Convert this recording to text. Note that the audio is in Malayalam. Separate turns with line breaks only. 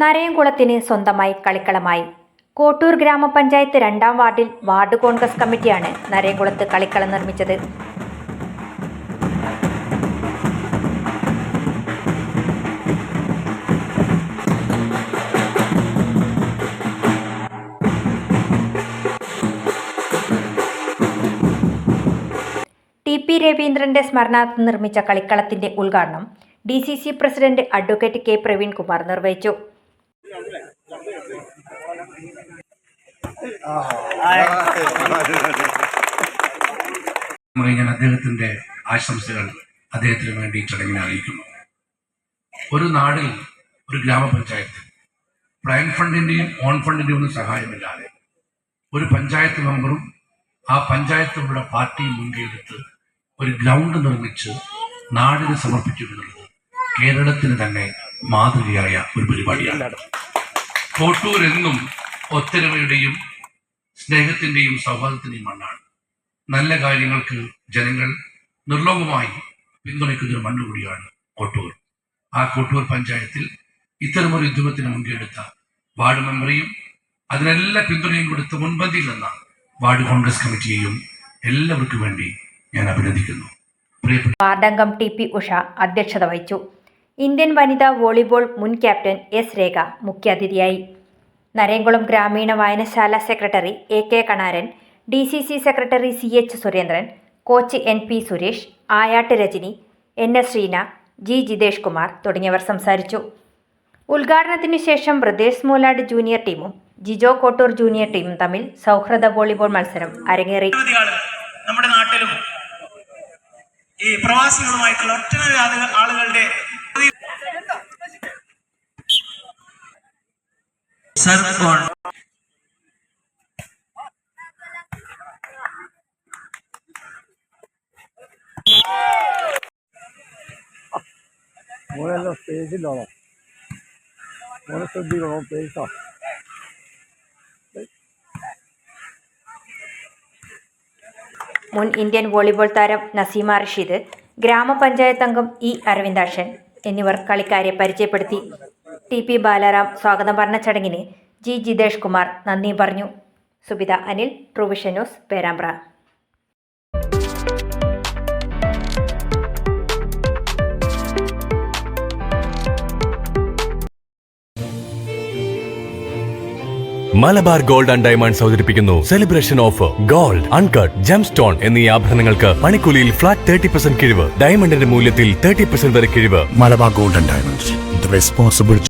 നരയംകുളത്തിന് സ്വന്തമായി കളിക്കളമായി. കോട്ടൂർ ഗ്രാമപഞ്ചായത്ത് രണ്ടാം വാർഡിൽ വാർഡ് കോൺഗ്രസ് കമ്മിറ്റിയാണ് നരയംകുളത്ത് കളിക്കളം നിർമ്മിച്ചത്. ടി പി രവീന്ദ്രന്റെ സ്മരണാർത്ഥം നിർമ്മിച്ച കളിക്കളത്തിന്റെ ഉദ്ഘാടനം D C C president advocate K Praveenkumar നിർവഹിച്ചു.
ഞാൻ അദ്ദേഹത്തിന്റെ ആശംസകൾ അദ്ദേഹത്തിന് വേണ്ടി ചടങ്ങിനെ അറിയിക്കുന്നു. ഒരു നാടിൽ ഒരു ഗ്രാമപഞ്ചായത്ത് പ്രൈം ഫണ്ടിന്റെയും ഓൺ ഫണ്ടിന്റെയും ഒന്നും സഹായമില്ലാതെ ഒരു പഞ്ചായത്ത് മെമ്പറും ആ പഞ്ചായത്തിലുള്ള പാർട്ടിയും മുൻകൈയെടുത്ത് ഒരു ഗ്രൗണ്ട് നിർമ്മിച്ച് നാടിന് സമർപ്പിച്ചിട്ടുള്ളത് കേരളത്തിന് തന്നെ മാതൃകയായ ഒരു പരിപാടിയാണ്. കോട്ടൂർ എന്നും ഒത്തൊരുമയുടെയും സ്നേഹത്തിന്റെയും സൗഹാർദ്ദത്തിന്റെയും മണ്ണാണ്. നല്ല കാര്യങ്ങൾക്ക് ജനങ്ങൾ നിർലോഭമായി പിന്തുണയ്ക്കുന്ന ഒരു മണ്ണ് കൂടിയാണ് കോട്ടൂർ. ആ കോട്ടൂർ പഞ്ചായത്തിൽ ഇത്തരമൊരു ഉദ്യമത്തിന് മുൻകെടുത്ത വാർഡ് മെമ്പറിയും അതിനെല്ലാ പിന്തുണയും കൊടുത്ത് മുൻപന്തിയിൽ നിന്ന വാർഡ് കോൺഗ്രസ് കമ്മിറ്റിയെയും എല്ലാവർക്കും വേണ്ടി ഞാൻ അഭിനന്ദിക്കുന്നു.
വാർഡംഗം ടി പി ഉഷ അധ്യക്ഷത വഹിച്ചു. ഇന്ത്യൻ വനിതാ വോളിബോൾ മുൻ ക്യാപ്റ്റൻ എസ് രേഖ മുഖ്യാതിഥിയായി. നരേങ്കുളം ഗ്രാമീണ വായനശാല secretary A K Kanaran D C C secretary C H Surendran coach N P Suresh Ayatt Rajani N S Sreena G Jithesh Kumar തുടങ്ങിയവർ സംസാരിച്ചു. ഉദ്ഘാടനത്തിനു ശേഷം ബ്രദേഴ്സ് മൂലാട് ജൂനിയർ ടീമും ജിജോ കോട്ടൂർ ജൂനിയർ ടീമും തമ്മിൽ സൗഹൃദ വോളിബോൾ മത്സരം അരങ്ങേറി.
നമ്മുടെ നാട്ടിലും ഈ പ്രവാസികളുമായിട്ടുള്ള ഒട്ടനവധി ആളുകൾ ആളുകളുടെ സർഫോൺ
മോനെല്ലാം സ്പേസില്ലാണോ മോനെ ശ്രദ്ധിക്കണോ? സ്പേസാ
മുൻ ഇന്ത്യൻ വോളിബോൾ താരം നസീമ റഷീദ് ഗ്രാമപഞ്ചായത്ത് അംഗം ഇ അരവിന്ദാക്ഷൻ എന്നിവർ കളിക്കാരെ പരിചയപ്പെടുത്തി. ടി പി ബാലാറാം സ്വാഗതം പറഞ്ഞ ചടങ്ങിന് ജി ജിതേഷ് കുമാർ നന്ദി പറഞ്ഞു. Subitha Anil Truevision news Perambra.
Malabar gold and diamonds അവതരിപ്പിക്കുന്നു. Celebration offer gold uncut gem stone എന്നീ ആഭരണങ്ങൾക്ക് പണിക്കൂലിയിൽ ഫ്ലാറ്റ് തേർട്ടി പെർസെന്റ് കിഴിവ് ഡയമണ്ടിന്റെ മൂല്യത്തിൽ തേർട്ടി പെർസെന്റ് വരെ കിഴിവ്.
Malabar gold and diamonds responsible